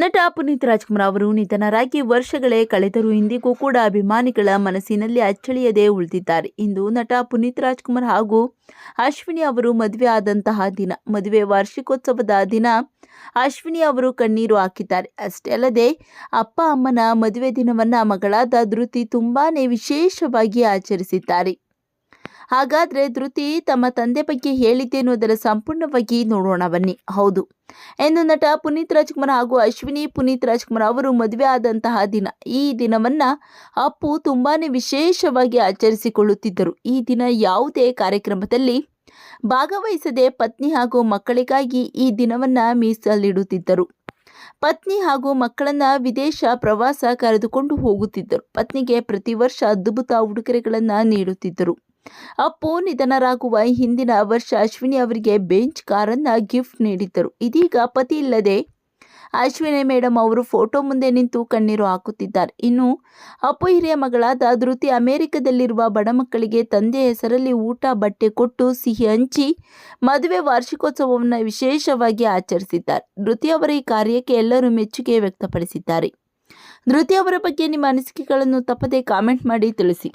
ನಟ ಪುನೀತ್ ರಾಜ್ಕುಮಾರ್ ಅವರು ನಿಧನರಾಗಿ ವರ್ಷಗಳೇ ಕಳೆದರೂ ಇಂದಿಗೂ ಕೂಡ ಅಭಿಮಾನಿಗಳ ಮನಸ್ಸಿನಲ್ಲಿ ಅಚ್ಚಳಿಯದೆ ಉಳಿದಿದ್ದಾರೆ. ಇಂದು ನಟ ಪುನೀತ್ ರಾಜ್ಕುಮಾರ್ ಹಾಗೂ ಅಶ್ವಿನಿ ಅವರು ಮದುವೆ ಆದಂತಹ ದಿನ, ಮದುವೆ ವಾರ್ಷಿಕೋತ್ಸವದ ದಿನ ಅಶ್ವಿನಿ ಅವರು ಕಣ್ಣೀರು ಹಾಕಿದ್ದಾರೆ. ಅಷ್ಟೇ ಅಲ್ಲದೆ, ಅಪ್ಪ ಅಮ್ಮನ ಮದುವೆ ದಿನವನ್ನ ಮಗಳಾದ ಧೃತಿ ತುಂಬಾನೇ ವಿಶೇಷವಾಗಿ ಆಚರಿಸಿದ್ದಾರೆ. ಹಾಗಾದ್ರೆ ಧೃತಿ ತಮ್ಮ ತಂದೆ ಬಗ್ಗೆ ಹೇಳಿದ್ದೇನು ಅದರ ಸಂಪೂರ್ಣವಾಗಿ ನೋಡೋಣ ಬನ್ನಿ. ಹೌದು. ಎಂದು ನಟ ಪುನೀತ್ ರಾಜ್ಕುಮಾರ್ ಹಾಗೂ ಅಶ್ವಿನಿ ಪುನೀತ್ ರಾಜ್ಕುಮಾರ್ ಅವರು ಮದುವೆ ಆದಂತಹ ದಿನ. ಈ ದಿನವನ್ನ ಅಪ್ಪು ತುಂಬಾನೇ ವಿಶೇಷವಾಗಿ ಆಚರಿಸಿಕೊಳ್ಳುತ್ತಿದ್ದರು. ಈ ದಿನ ಯಾವುದೇ ಕಾರ್ಯಕ್ರಮದಲ್ಲಿ ಭಾಗವಹಿಸದೆ ಪತ್ನಿ ಹಾಗೂ ಮಕ್ಕಳಿಗಾಗಿ ಈ ದಿನವನ್ನ ಮೀಸಲಿಡುತ್ತಿದ್ದರು. ಪತ್ನಿ ಹಾಗೂ ಮಕ್ಕಳನ್ನ ವಿದೇಶ ಪ್ರವಾಸ ಕರೆದುಕೊಂಡು ಹೋಗುತ್ತಿದ್ದರು. ಪತ್ನಿಗೆ ಪ್ರತಿ ವರ್ಷ ಅದ್ಭುತ ಉಡುಗೊರೆಗಳನ್ನ ನೀಡುತ್ತಿದ್ದರು. ಅಪ್ಪು ನಿಧನರಾಗುವ ಹಿಂದಿನ ವರ್ಷ ಅಶ್ವಿನಿ ಅವರಿಗೆ ಬೆಂಚ್ ಕಾರನ್ನು ಗಿಫ್ಟ್ ನೀಡಿದ್ದರು. ಇದೀಗ ಪತಿ ಇಲ್ಲದೆ ಅಶ್ವಿನಿ ಮೇಡಮ್ ಅವರು ಫೋಟೋ ಮುಂದೆ ನಿಂತು ಕಣ್ಣೀರು ಹಾಕುತ್ತಿದ್ದಾರೆ. ಇನ್ನು ಅಪ್ಪು ಹಿರಿಯ ಮಗಳಾದ ಧೃತಿ ಅಮೆರಿಕದಲ್ಲಿರುವ ಬಡ ಮಕ್ಕಳಿಗೆ ತಂದೆಯ ಹೆಸರಲ್ಲಿ ಊಟ, ಬಟ್ಟೆ ಕೊಟ್ಟು ಸಿಹಿ ಹಂಚಿ ಮದುವೆ ವಾರ್ಷಿಕೋತ್ಸವವನ್ನು ವಿಶೇಷವಾಗಿ ಆಚರಿಸಿದ್ದಾರೆ. ಧೃತಿ ಅವರ ಈ ಕಾರ್ಯಕ್ಕೆ ಎಲ್ಲರೂ ಮೆಚ್ಚುಗೆ ವ್ಯಕ್ತಪಡಿಸಿದ್ದಾರೆ. ಧೃತಿ ಅವರ ಬಗ್ಗೆ ನಿಮ್ಮ ಅನಿಸಿಕೆಗಳನ್ನು ತಪ್ಪದೇ ಕಾಮೆಂಟ್ ಮಾಡಿ ತಿಳಿಸಿ.